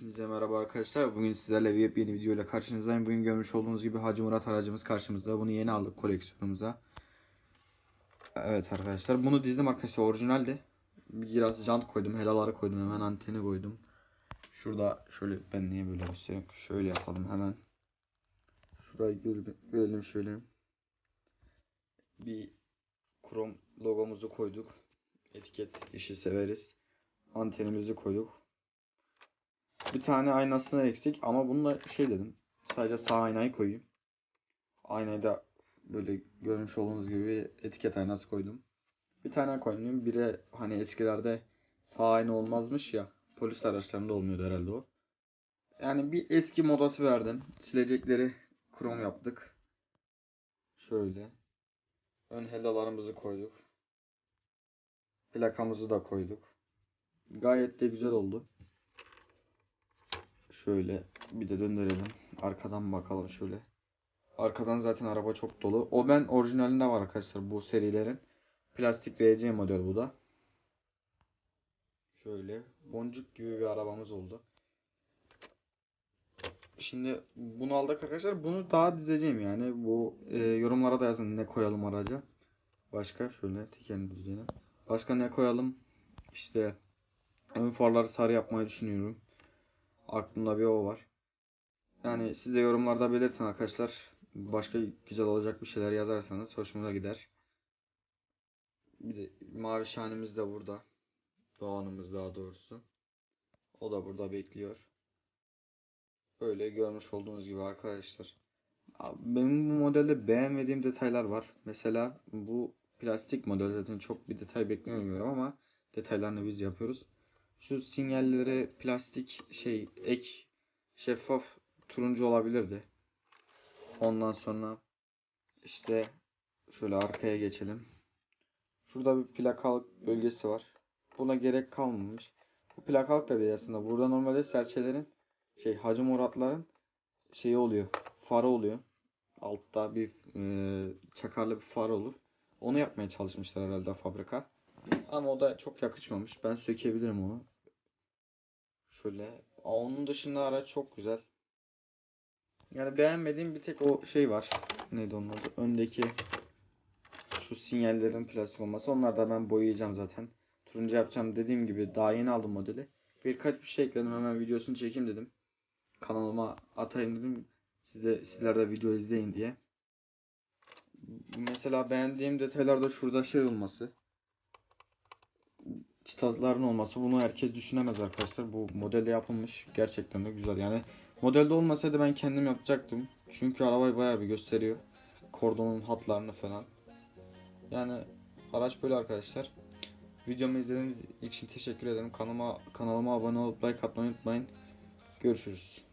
Hepinize merhaba arkadaşlar. Bugün sizlerle bir yepyeni video ile karşınızdayım. Bugün görmüş olduğunuz gibi Hacı Murat aracımız karşımızda. Bunu yeni aldık koleksiyonumuza. Evet arkadaşlar. Bunu dizdim arkadaşlar. Orijinaldi. Biraz jant koydum. Helaları koydum. Hemen anteni koydum. Şurada şöyle ben niye böyle göstereyim. Şöyle yapalım hemen. Şurayı göre- görelim şöyle. Bir krom logomuzu koyduk. Etiket işi severiz. Antenimizi koyduk. Bir tane aynasını eksik ama bununla şey dedim. Sadece sağ aynayı koyayım. Aynayı da böyle görmüş olduğunuz gibi etiket aynası koydum. Bir tane koydum. Biri hani eskilerde sağ ayna olmazmış ya. Polis araçlarında olmuyordu herhalde o. Yani bir eski modası verdim. Silecekleri krom yaptık. Şöyle. Ön hellalarımızı koyduk. Plakamızı da koyduk. Gayet de güzel oldu. Şöyle bir de döndürelim. Arkadan bakalım şöyle. Arkadan zaten araba çok dolu. O ben orijinalinde var arkadaşlar bu serilerin. Plastik RC model bu da. Şöyle boncuk gibi bir arabamız oldu. Şimdi bunu aldık arkadaşlar. Bunu daha dizeceğim yani. Bu e, yorumlara da yazın ne koyalım araca. Başka şöyle tekerini düzene. Başka ne koyalım? İşte ön farları sarı yapmayı düşünüyorum. Aklımda bir o var. Yani siz de yorumlarda belirtin arkadaşlar. Başka güzel olacak bir şeyler yazarsanız hoşumuza gider. Bir de mavi şahanemiz de burada. Doğanımız daha doğrusu. O da burada bekliyor. Böyle görmüş olduğunuz gibi arkadaşlar. Benim bu modelde beğenmediğim detaylar var. Mesela bu plastik model zaten çok bir detay beklemiyorum ama detaylarını biz yapıyoruz. Şu sinyalleri plastik şey ek şeffaf turuncu olabilirdi. Ondan sonra işte şöyle arkaya geçelim. Şurada bir plakalık bölgesi var. Buna gerek kalmamış. Bu plakalık da değil aslında. Burada normalde serçelerin şey Hacı Muratların şeyi oluyor. Farı oluyor. Altta bir e, çakarlı bir far olur. Onu yapmaya çalışmışlar herhalde fabrika. Ama o da çok yakışmamış. Ben sökebilirim onu. Şöyle. Onun dışında araç çok güzel. Yani beğenmediğim bir tek o şey var. Neydi onun adı? Öndeki şu sinyallerin plastik olması. Onlar da ben boyayacağım zaten. Turuncu yapacağım dediğim gibi daha yeni aldım modeli. Birkaç bir şey ekledim hemen videosunu çekeyim dedim. Kanalıma atayım dedim. Siz de, sizler de video izleyin diye. Mesela beğendiğim detaylarda şurada şey olması. Çıtazların olması. Bunu herkes düşünemez arkadaşlar. Bu modelde yapılmış. Gerçekten de güzel. Yani modelde olmasaydı ben kendim yapacaktım. Çünkü arabayı bayağı bir gösteriyor. Kordonun hatlarını falan. Yani araç böyle arkadaşlar. Videomu izlediğiniz için teşekkür ederim. Kanalıma, kanalıma abone olup like atmayı unutmayın. Görüşürüz.